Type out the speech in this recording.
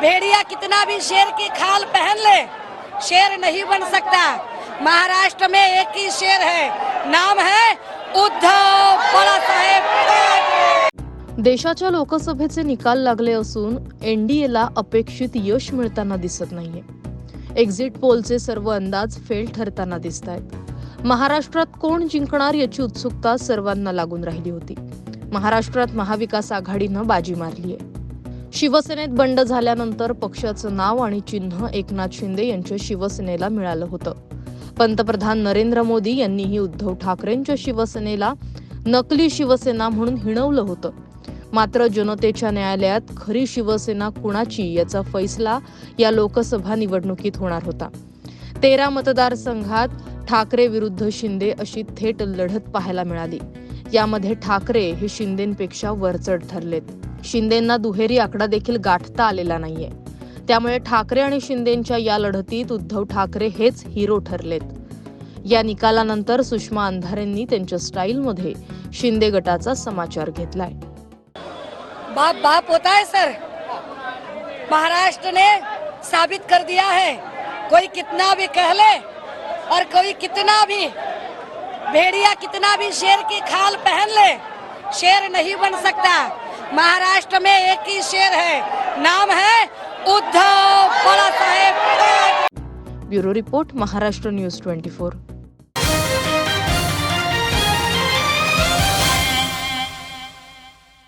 भेड़िया कितना भी शेर की खाल पहन ले शेर नहीं बन सकता। महाराष्ट्र में एक ही शेर है नाम है उद्धव बाळासाहेब देशाच्या लोकसभेचे निकाल लागले असून एनडीएला अपेक्षित यश मिळताना दिसत नाहीये. एक्झिट पोलचे सर्व अंदाज फेल ठरताना दिसत आहेत महाराष्ट्रात कोण जिंकणार याची उत्सुकता सर्वांना लागून राहिली होती. महाराष्ट्रात महाविकास आघाडीनं बाजी मारली आहे शिवसेनेत बंड झाल्यानंतर पक्षाचं नाव आणि चिन्ह एकनाथ शिंदे यांच्या शिवसेनेला मिळालं होतं. पंतप्रधान नरेंद्र मोदी यांनीही उद्धव ठाकरेंच्या शिवसेनेला नकली शिवसेना म्हणून हिणवलं होतं. मात्र जनतेच्या न्यायालयात खरी शिवसेना कुणाची याचा फैसला या लोकसभा निवडणुकीत होणार होता. तेरा मतदारसंघात ठाकरे विरुद्ध शिंदे अशी थेट लढत पाहायला मिळाली. यामध्ये ठाकरे हे शिंदेपेक्षा वरचढ ठरलेत. शिंदेंना दुहेरी आकडा देखील गाठता आलेला नाहीये. त्यामुळे ठाकरे आणि शिंदेच्या या लढतीत उद्धव ठाकरे हेच हिरो ठरलेत. या निकालानंतर सुषमा अंधारेंनी त्यांच्या स्टाईलमध्ये शिंदे गटाचा समाचार घेतलाय. बाप बाप होता है सर. महाराष्ट्र ने साबित कर दिया है. कोई कितना भी कह ले और कोई कितना भी भेड़िया कितना भी शेर की खाल पहन ले शेर नहीं बन सकता। महाराष्ट्र में एक ही शेर है। नाम है उद्धव बड़ा साहेब। Bureau report Maharashtra news twenty four.